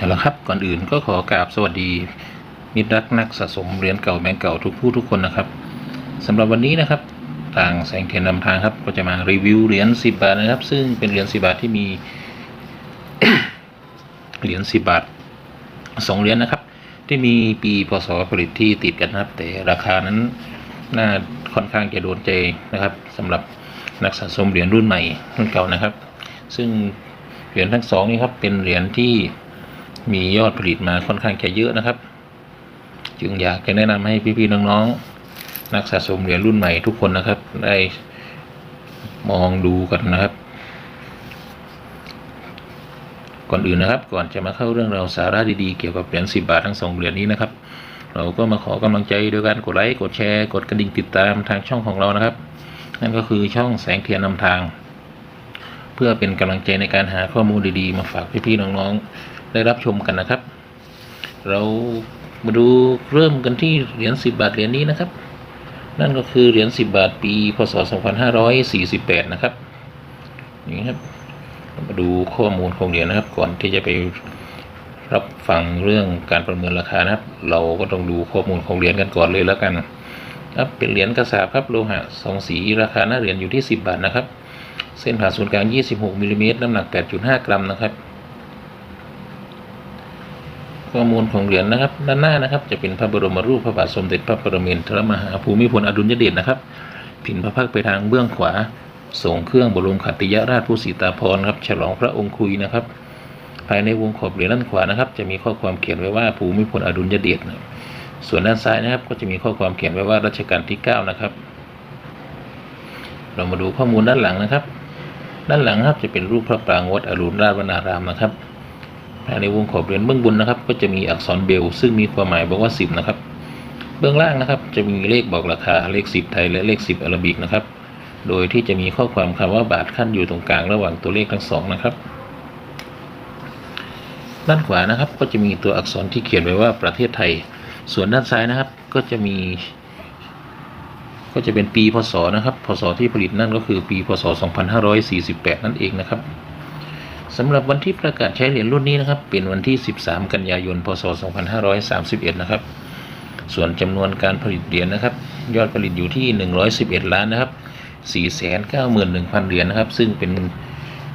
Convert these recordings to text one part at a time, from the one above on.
เอาละครับก่อนอื่นก็ขอกราบสวัสดีมิตรรักนักสะสมเหรียญเก่าแบงก์เก่าทุกผู้ทุกคนนะครับสำหรับวันนี้นะครับทางแสงเทียนนำทางครับ ก็จะมารีวิวเหรียญ10 บาทนะครับ ซึ่งเป็นเหรียญ10 บาทที่มีเหรียญ10 บาทสองเหรียญนะครับ ที่มีปีพศผลิตที่ติดกันนะครับ แต่ราคานั้นน่าค่อนข้างจะโดนใจนะครับสำหรับนักสะสมเหรียญรุ่นใหม่รุ่นเก่านะครับ ซึ่งเหรียญทั้งสองนี้ครับเป็นเหรียญที่ มียอดผลิตมาค่อนข้างจะเยอะนะครับ จึงอยากจะแนะนำให้พี่ๆน้องๆ นักสะสมเหรียญรุ่นใหม่ทุกคนนะครับ ได้มองดูกันนะครับ ก่อนอื่นนะครับก่อนจะมาเข้าเรื่องราวสาระดีๆเกี่ยวกับเหรียญ10 บาททั้งสองเหรียญนี้นะครับ เราก็มาขอกำลังใจโดยการกดไลค์กดแชร์ กดกระดิ่งติดตามทางช่องของเรานะครับ นั่นก็คือช่องแสงเทียนนำทาง เพื่อเป็นกำลังใจในการหาข้อมูลดีๆ มาฝากพี่ๆน้องๆ ได้รับชมกันนะครับ เรามาดูเริ่มกันที่เหรียญ10 บาทเหรียญนี้นะครับ นั่นก็คือเหรียญ10 บาทปี พศ 2548 นะครับนี่ครับมาดูข้อมูลของเหรียญนะครับ ก่อนที่จะไปรับฟังเรื่องการประเมินราคานะครับ เราก็ต้องดูข้อมูลของเหรียญกันก่อนเลยแล้วกันครับเป็นเหรียญกระสาบครับโลหะสองสีราคาหน้าเหรียญอยู่ที่ 10 บาทนะครับ เส้นผ่าศูนย์กลาง 26มิลลิเมตรน้ำหนัก 8.5 กรัมนะครับ ข้อมูลของเหรียญนะครับ ด้านหน้านะครับจะเป็นพระบรมรูปพระบาทสมเด็จพระปรมินทรมหาภูมิพลอดุลยเดชนะครับผินพระพักไปทางเบื้องขวาส่งเครื่องบรมขัติยราชผู้สีตาพรครับฉลองพระองค์คุยนะครับ ภายในวงขอบเหรียญด้านขวานะครับ จะมีข้อความเขียนไว้ว่าภูมิพลอดุลยเดชนะครับส่วนด้านซ้ายนะครับ ก็จะมีข้อความเขียนไว้ว่ารัชกาลที่ 9 นะครับ เรามาดูข้อมูลด้านหลังนะครับ ด้านหลังครับจะเป็นรูปพระปรางวัดอรุณราชวนารามนะครับ ในวงขอบเหรียญเบื้องบนนะครับ ก็จะมีอักษรเบล ซึ่งมีความหมายบอกว่า 10 นะครับ เบื้องล่างนะครับ จะมีเลขบอกราคาเลข 10 ไทยและเลข 10 อาราบิกนะครับ โดยที่จะมีข้อความคำว่าบาทขั้นอยู่ตรงกลางระหว่างตัวเลขทั้งสองนะครับ ด้านขวานะครับก็จะมีตัวอักษรที่เขียนไว้ว่าประเทศไทย ส่วนด้านซ้ายนะครับก็จะมีก็จะเป็นปีพศนะครับ พศที่ผลิตนั่นก็คือปีพศ 2548 นั่นเองนะครับ สำหรับวันที่ประกาศใช้เหรียญรุ่นนี้นะครับ เป็นวันที่ 13 กันยายน พศ 2531 นะครับ ส่วนจำนวนการผลิตเหรียญนะครับ ยอดผลิตอยู่ที่ 111 ล้านนะครับ 491,000 เหรียญนะครับ ซึ่งเป็น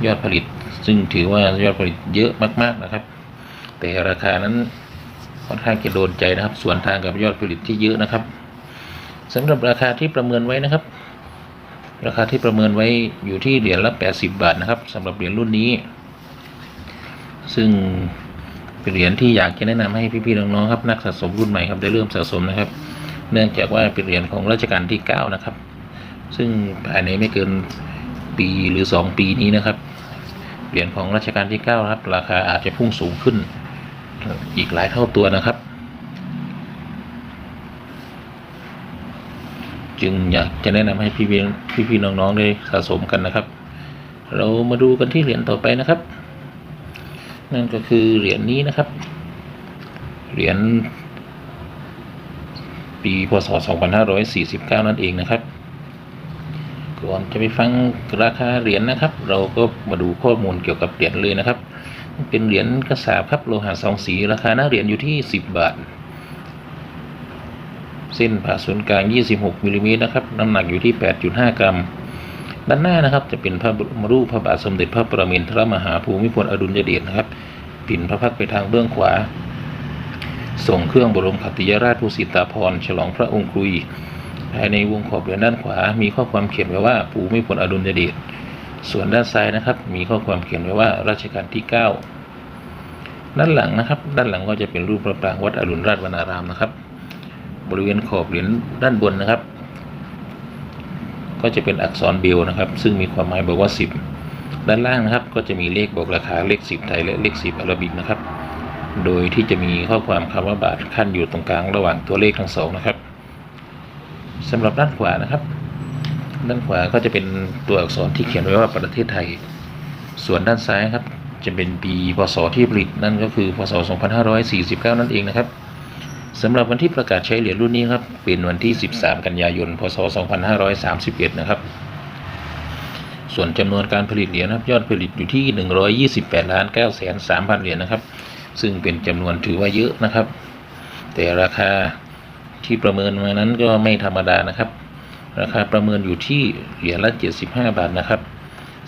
ยอดผลิต ซึ่งถือว่ายอดผลิตเยอะมาก ๆนะครับ แต่ราคานั้นค่อนข้างจะโดนใจนะครับ ส่วนทางกับยอดผลิตที่เยอะนะครับสำหรับราคาที่ประเมินไว้นะครับ ราคาที่ประเมินไว้อยู่ที่เหรียญละ 80 บาทนะครับสำหรับเหรียญรุ่นนี้ ซึ่งเป็นเหรียญที่อยากจะแนะนำให้พี่ๆน้องๆครับนักสะสมรุ่นใหม่ครับได้เริ่มสะสมนะครับ เนื่องจากว่าเป็นเหรียญของรัชกาลที่ 9 นะครับ ซึ่งภายในไม่เกินปีหรือ 2 ปีนี้นะครับเหรียญของรัชกาลที่ 9 ครับ ราคาอาจจะพุ่งสูงขึ้น อีกหลายเท่าตัวนะครับ จึงอยากจะแนะนำให้พี่พี่พี่ๆน้องๆได้สะสมกันนะครับ เรามาดูกันที่เหรียญต่อไปนะครับ นั่นก็คือเหรียญนี้นะครับ เหรียญปีพศ 2549 นั่นเองนะครับ ก่อนจะไปฟังราคาเหรียญนะครับ เราก็มาดูข้อมูลเกี่ยวกับเหรียญเลยนะครับ เป็นเหรียญกระสาบครับโลหะสองสี ราคาหน้าเหรียญอยู่ที่ 10 บาท เส้นผ่าศูนย์กลาง 26มิลลิเมตรนะครับ น้ำหนักอยู่ที่ 8.5 กรัม ด้านหน้านะครับจะเป็นพระบรมรูปพระบาทสมเด็จพระประมินทรมหาภูมิพลอดุลยเดชนะครับปิ่นพระพักตร์ไปทางเบื้องขวาส่งเครื่องบรมขัตติยราชผู้สิตาพรฉลองพระองค์คุยภายในวงขอบเหรียญด้านขวา มีข้อความเขียนไว้ว่าภูมิพลอดุลยเดชส่วนด้านซ้ายนะครับ มีข้อความเขียนไว้ว่ารัชกาลที่ 9 ด้านหลังนะครับ ด้านหลังก็จะเป็นรูปพระปรางวัดอรุณราชวนารามนะครับ บริเวณขอบเหรียญด้านบนนะครับ ก็จะเป็นอักษรเบลนะครับ ซึ่งมีความหมายบอกว่า 10 ด้านล่างนะครับ ก็จะมีเลขบอกราคาเลข 10 ไทยและเลข 10อาราบิกนะครับ โดยที่จะมีข้อความคำว่าบาทขั้นอยู่ตรงกลางระหว่างตัวเลขทั้งสองนะครับสำหรับด้านขวานะครับ ด้านขวาก็จะเป็นตัวอักษรที่เขียนไว้ว่าประเทศไทย ส่วนด้านซ้ายครับ จะเป็นปีพศที่ผลิตนั่นก็คือพศ 2549 นั่นเองนะครับ สำหรับวันที่ประกาศใช้เหรียญรุ่นนี้ครับเป็นวันที่ 13 กันยายน พศ 2531 นะครับ ส่วนจำนวนการผลิตเหรียญครับยอดผลิตอยู่ที่ 128ล้าน9แสน3พันเหรียญนะครับ ซึ่งเป็นจำนวนถือว่าเยอะนะครับ แต่ราคาที่ประเมินมานั้นก็ไม่ธรรมดานะครับ ราคาประเมินอยู่ที่เหรียญละ 75 บาทนะครับ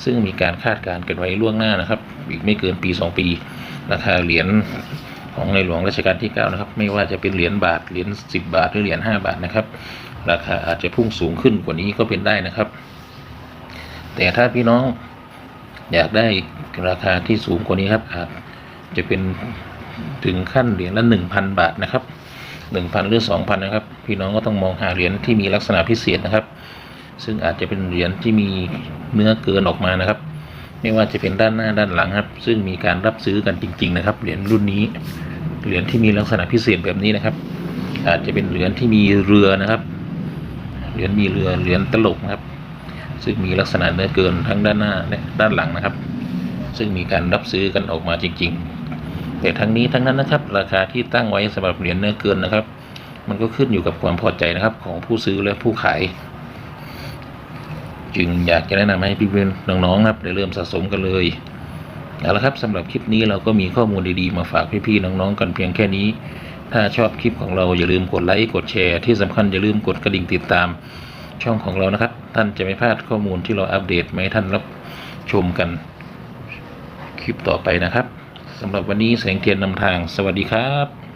ซึ่งมีการคาดการณ์กันไว้ล่วงหน้านะครับ อีกไม่เกินปี 2 ปี ราคาเหรียญ ของในหลวงรัชกาลที่9นะครับไม่ว่าจะเป็นเหรียญบาทเหรียญ10 บาทหรือเหรียญ5บาทนะครับ ราคาอาจจะพุ่งสูงขึ้นกว่านี้ก็เป็นได้นะครับ แต่ถ้าพี่น้องอยากได้ราคาที่สูงกว่านี้ครับอาจจะเป็นถึงขั้นเหรียญละ 1,000 บาทนะครับ 1,000 หรือ 2,000 นะครับ พี่น้องก็ต้องมองหาเหรียญที่มีลักษณะพิเศษนะครับ ซึ่งอาจจะเป็นเหรียญที่มีเนื้อเกินออกมานะครับ ไม่ว่าจะเป็นด้านหน้าด้านหลังครับ ซึ่งมีการรับซื้อกันจริง ๆ นะครับ เหรียญรุ่นนี้ เหรียญที่มีลักษณะพิเศษแบบนี้นะครับ อาจจะเป็นเหรียญที่มีเรือนะครับ เหรียญมีเรือ เหรียญตลกนะครับ ซึ่งมีลักษณะเนื้อเกินทั้งด้านหน้าและด้านหลังนะครับ ซึ่งมีการรับซื้อกันออกมาจริง ๆ แต่ทั้งนี้ทั้งนั้นนะครับ ราคาที่ตั้งไว้สำหรับเหรียญเนื้อเกินนะครับ มันก็ขึ้นอยู่กับความพอใจนะครับของผู้ซื้อและผู้ขาย จึงอยากจะแนะนำให้พี่เพื่อนน้องๆนะครับได้เริ่มสะสมกันเลยเอาละครับสำหรับคลิปนี้เราก็มีข้อมูลดีๆมาฝากพี่ๆน้องๆกันเพียงแค่นี้ ถ้าชอบคลิปของเราอย่าลืมกดไลค์กดแชร์ที่สำคัญอย่าลืมกดกระดิ่งติดตามช่องของเรานะครับ ท่านจะไม่พลาดข้อมูลที่เราอัปเดตมาให้ท่านรับชมกันคลิปต่อไปนะครับสำหรับวันนี้แสงเทียนนำทางสวัสดีครับ